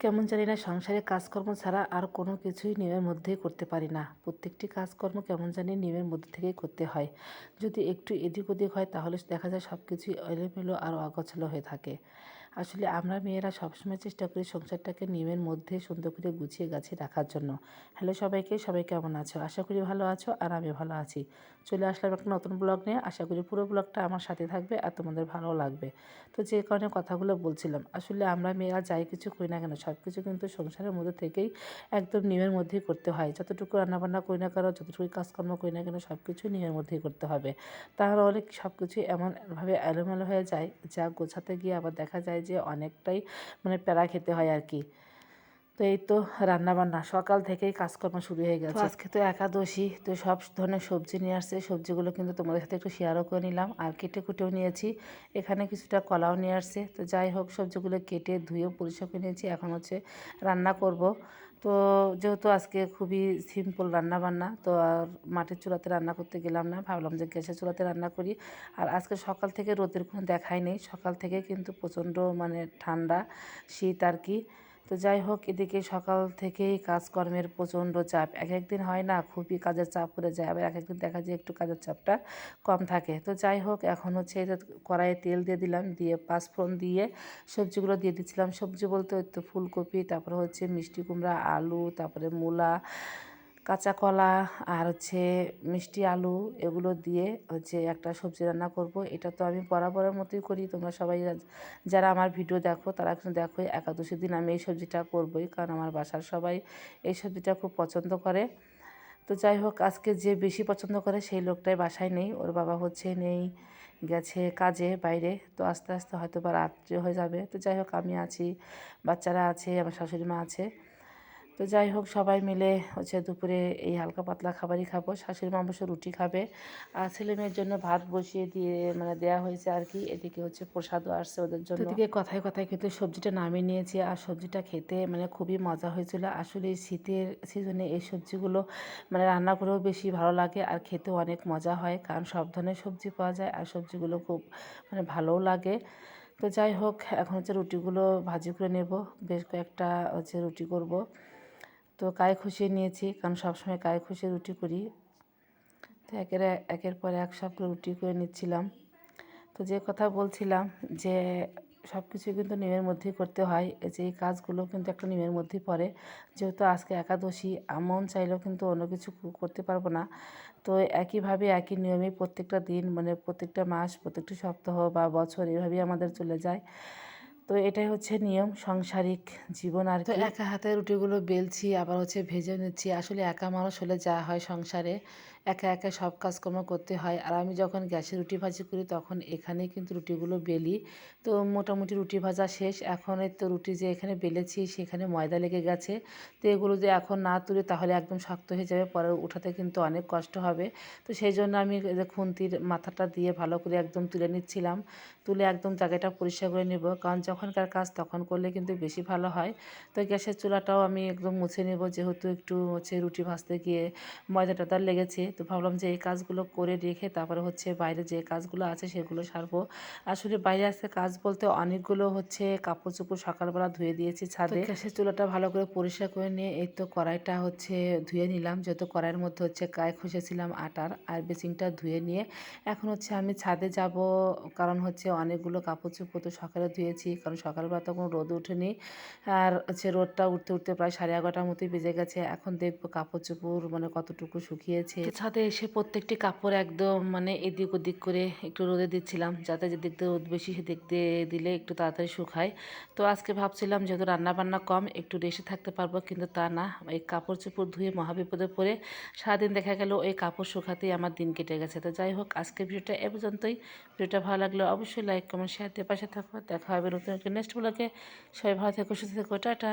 কেমন জানি না সংসারে কাজকর্ম ছাড়া আর কোনো কিছুই নিয়মের মধ্যেই করতে পারি না। প্রত্যেকটি কাজকর্ম কেমন জানি নিয়মের মধ্যে থেকেই করতে হয়। যদি একটু এদিক ওদিক হয়, তাহলে দেখা যায় সব কিছুই এলোমেলো আর অগোছালো হয়ে থাকে। আসলে আমরা মেয়েরা সবসময় চেষ্টা করি সংসারটাকে নিয়মের মধ্যে সুন্দর করে গুছিয়ে গাছে রাখার জন্য। হ্যালো সবাইকে, সবাই কেমন আছো? আশা করি ভালো আছো আর আমি ভালো আছি। চলে আসলাম একটা নতুন ব্লগ নিয়ে। আশা করি পুরো ব্লগটা আমার সাথে থাকবে আর তোমাদের ভালো লাগবে। তো যে কারণে কথাগুলো বলছিলাম, আসলে আমরা মেয়েরা যাই কিছু করি না কেন সব কিছু কিন্তু সংসারের মধ্যে থেকেই একদম নিয়মের মধ্যেই করতে হয়। যতটুকু রান্নাবান্না করি না কারও যতটুকু কাজকর্ম করি না কেন সব কিছু নিয়মের মধ্যেই করতে হবে। তাহলে অনেক সব কিছুই এমনভাবে এলোমেলো হয়ে যায়, যা গোছাতে গিয়ে আবার দেখা যায় যে অনেকটাই মানে প্যারা খেতে হয় আর কি। তো এই তো রান্নাবান্না, সকাল থেকেই কাজকর্ম শুরু হয়ে গেছে। আজকে তো একাদশী, তো সব ধরনের সবজি নিয়ে আসছে। সবজিগুলো কিন্তু তোমাদের সাথে একটু শেয়ারও করে নিলাম। আর কেটে কুটেও নিয়েছি। এখানে কিছুটা কলাও নিয়ে আসছে। তো যাই হোক, সবজিগুলো কেটে ধুয়ে পরিষ্কার করে নিয়েছি। এখন হচ্ছে রান্না করব। তো যেহেতু আজকে খুবই সিম্পল রান্না বান্না তো আর মাটির চুলাতে রান্না করতে গেলাম না। ভাবলাম যে গ্যাসের চুলাতে রান্না করি। আর আজকে সকাল থেকে রোদের কোনো দেখাই নেই। সকাল থেকে কিন্তু প্রচণ্ড মানে ঠান্ডা, শীত আর কি। তো যাই হোক, এদিকে সকাল থেকেই কাজকর্মের প্রচণ্ড চাপ। এক একদিন হয় না, খুবই কাজের চাপ পড়ে যায়, আবার এক একদিন দেখা যায় একটু কাজের চাপটা কম থাকে। তো যাই হোক, এখন হচ্ছে এটা কড়াইয়ে তেল দিয়ে দিলাম, দিয়ে পাঁচফোড়ন দিয়ে সবজিগুলো দিয়ে দিচ্ছিলাম সবজি বলতে তো ফুলকপি, তারপরে হচ্ছে মিষ্টি কুমড়া, আলু, তারপরে মূলা কাঁচা কলা আর হচ্ছে মিষ্টি আলু এগুলো দিয়ে হচ্ছে একটা সবজি রান্না করব। এটা তো আমি বরাবরের মতোই করি। তোমরা সবাই যারা আমার ভিডিও দেখো, তারা কিন্তু দেখো একাদশীর দিন আমি এই সবজিটা করবই। কারণ আমার বাসার সবাই এই সবজিটা খুব পছন্দ করে। তো যাই হোক, আজকে যে বেশি পছন্দ করে সেই লোকটাই বাসায় নেই। ওর বাবা হচ্ছে নেই, গেছে কাজে বাইরে। তো আস্তে আস্তে হয়তো বা রাত্রে হয়ে যাবে। তো যাই হোক, আমি আছি, বাচ্চারা আছে, আমার শাশুড়ি মা আছে। তো যাই হোক সবাই মিলে হচ্ছে দুপুরে এই হালকা পাতলা খাবারই খাব। শাশুড়ি মা অবশ্য রুটি খাবে। আর ছেলে মেয়ের জন্য ভাত বসিয়ে দিয়ে মানে দেওয়া হয়েছে আর কি। এদিকে হচ্ছে প্রসাদও আসছে ওদের জন্য। এদিকে কথায় কথায় কিন্তু সবজিটা নামিয়ে নিয়েছি আর সবজিটা খেতে মানে খুবই মজা হয়েছিল। আসলে এই শীতের সিজনে এই সবজিগুলো মানে রান্না করেও বেশি ভালো লাগে আর খেতেও অনেক মজা হয়। কারণ সব ধরনের সবজি পাওয়া যায় আর সবজিগুলো খুব মানে ভালোও লাগে। তো যাই হোক এখন হচ্ছে রুটিগুলো ভাজি করে নেব। বেশ কয়েকটা হচ্ছে রুটি করব। তো কায় খুশিয়ে নিয়েছি, কারণ সবসময় কায় খুশিয়ে রুটি করি। তো একের একের পর এক সব রুটি করে নিচ্ছিলাম। তো যে কথা বলছিলাম যে সব কিছু কিন্তু নিয়মের মধ্যেই করতে হয় যে এই কাজগুলো কিন্তু একটা নিয়মের মধ্যেই পড়ে। যেহেতু আজকে একাদশী আমন চাইলেও কিন্তু অন্য কিছু করতে পারব না। তো একইভাবে একই নিয়মে প্রত্যেকটা দিন মানে প্রত্যেকটা মাস, প্রত্যেকটা সপ্তাহ বা বছর এভাবেই আমাদের চলে যায়। তো এটাই হচ্ছে নিয়ম সাংসারিক জীবন আর তো একা হাতে রুটিগুলো বেলছি আবার হচ্ছে ভেজে নিচ্ছি। আসলে একা মানুষ হলে যা হয় সংসারে। একা একা সব কাজকর্ম করতে হয়। আর আমি যখন গ্যাসে রুটি ভাজি করি, তখন এখানে কিন্তু রুটিগুলো বেলি। তো মোটামুটি রুটি ভাজা শেষ। এখন তো রুটি যে এখানে বেলেছি, সেখানে ময়দা লেগে গেছে। তো এগুলো যে এখন না তুলে, তাহলে একদম শক্ত হয়ে যাবে। পরে উঠাতে কিন্তু অনেক কষ্ট হবে। তো সেই জন্য আমি খুন্তির মাথাটা দিয়ে ভালো করে একদম তুলে নিচ্ছিলাম। তুলে একদম জায়গাটা পরিষ্কার করে নেব। কারণ যখনকার কাজ, তখন করলে কিন্তু বেশি ভালো হয়। তো গ্যাসের চুলাটাও আমি একদম মুছে নেব। যেহেতু একটু হচ্ছে রুটি ভাজতে গিয়ে ময়দা টয়দা লেগেছে। তো ভাবলাম যে এই কাজগুলো করে রেখে তারপরে হচ্ছে বাইরে যে কাজগুলো আছে সেগুলো সারবো। আসলে বাইরে আসতে কাজ বলতে অনেকগুলো হচ্ছে কাপড় চোপড় সকালবেলা ধুয়ে দিয়েছি ছাদে। গ্যাসের চুলাটা ভালো করে পরিষ্কার করে নিয়ে এই তো কড়াইটা হচ্ছে ধুয়ে নিলাম। যেহেতু কড়াইয়ের মধ্যে হচ্ছে গায়ে খসেছিলাম আটার আর বেসিংটা ধুয়ে নিয়ে এখন হচ্ছে আমি ছাদে যাব। কারণ হচ্ছে অনেকগুলো কাপড় চোপড় তো সকালে ধুয়েছি। কারণ সকালবেলা তখন রোদ ওঠেনি। আর হচ্ছে রোদটা উঠতে উঠতে প্রায় সাড়ে এগারোটার মতোই বেজে গেছে। এখন দেখব কাপড় চোপড় মানে কতটুকু শুকিয়েছে। ছাদে এসে প্রত্যেকটি কাপড় একদম মানে এদিক ওদিক করে একটু রোদে দিচ্ছিলাম, যাতে যে দেখতে রোদ বেশি সে দেখতে দিলে একটু তাড়াতাড়ি শুকায়। তো আজকে ভাবছিলাম যেহেতু রান্না বান্না কম, একটু রেসে থাকতে পারব, কিন্তু তা না। এই কাপড় চোপড় ধুয়ে মহাবিপদে পড়ে সারাদিন দেখা গেল ওই কাপড় শুকাতেই আমার দিন কেটে গেছে। তো যাই হোক আজকে ভিডিওটা এ পর্যন্তই। ভিডিওটা ভালো লাগলে অবশ্যই লাইক, কমেন্ট শেয়ার দিয়ে পাশে থাকো। দেখা হবে নতুন একটা নেক্সট ব্লগে সবাই ভালো থেকো, সুস্থ থেকো, টাটা।